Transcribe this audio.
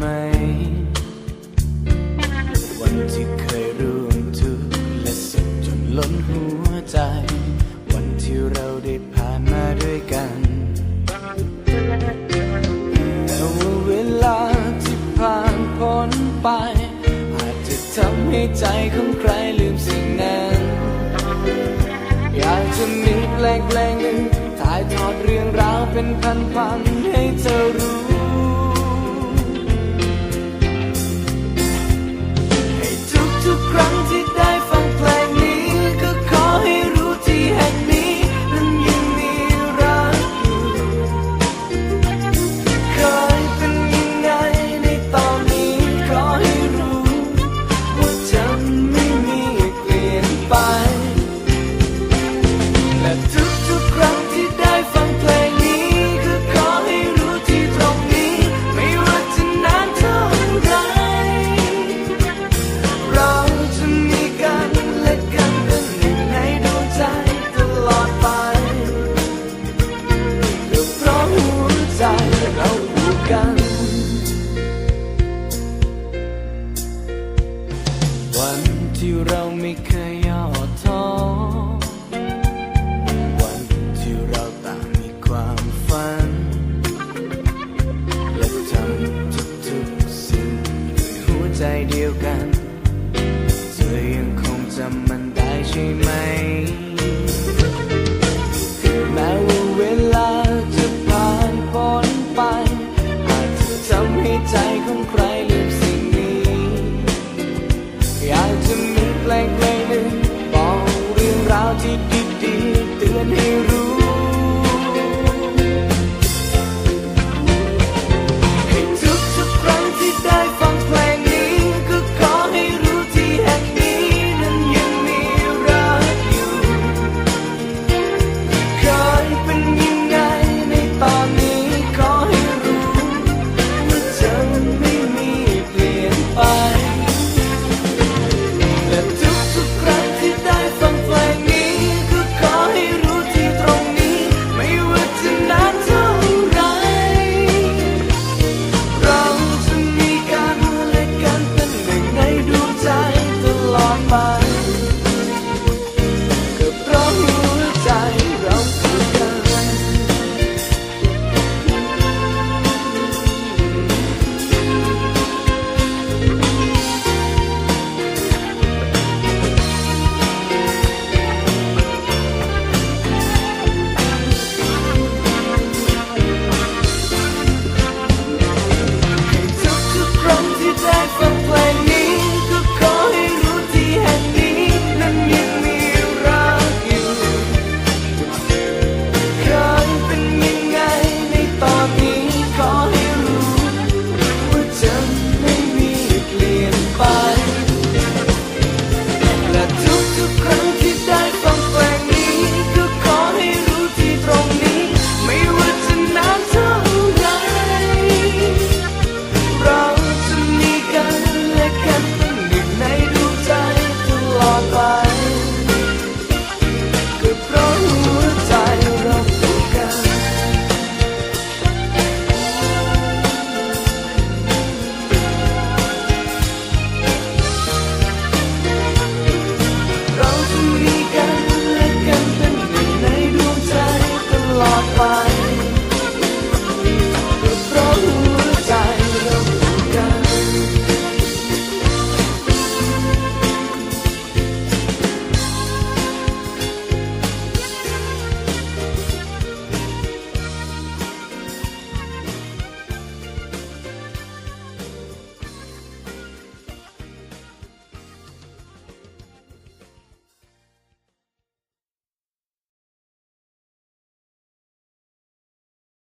ไหม วันที่เคยร่วมทุกและสุขจนล้นหัวใจ วันที่เราได้ผ่านมาด้วยกันแต่ว่าเวลาที่ผ่านพ้นไป อาจจะทำให้ใจของใครลืมสิ่งนั้น อยากจะมีแปลงแปลงหนึ่งถ่ายทอดเรื่องราวเป็นพันๆให้เธอัน วันที่เราไม่เคยย่อท้อ วันที่เราต่างมีความฝัน และทำทุกทุกสิ่งด้วยหัวใจเดียวกัน เธอยังคงจำมันได้ใช่ไหม ที่ดีๆเตือนให้รู้